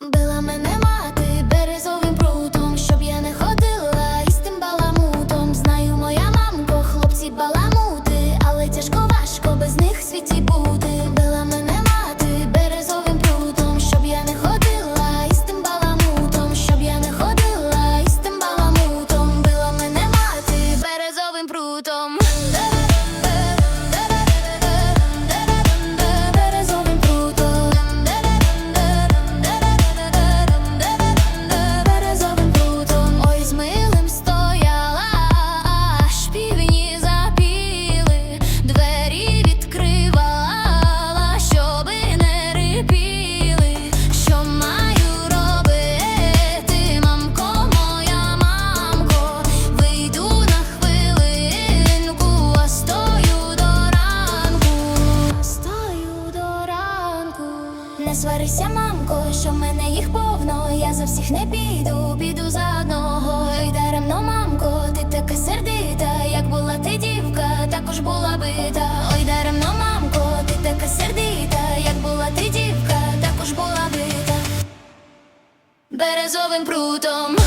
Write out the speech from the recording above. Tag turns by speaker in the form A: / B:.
A: Била мене Сварися, мамко, що в мене їх повно. Я за всіх не піду, піду за одного. І даремно, мамко, ти така сердита, як була ти дівка, також була бита. Ой, даремно, мамко, ти така сердита, як була ти дівка, також була бита. Березовим прутом.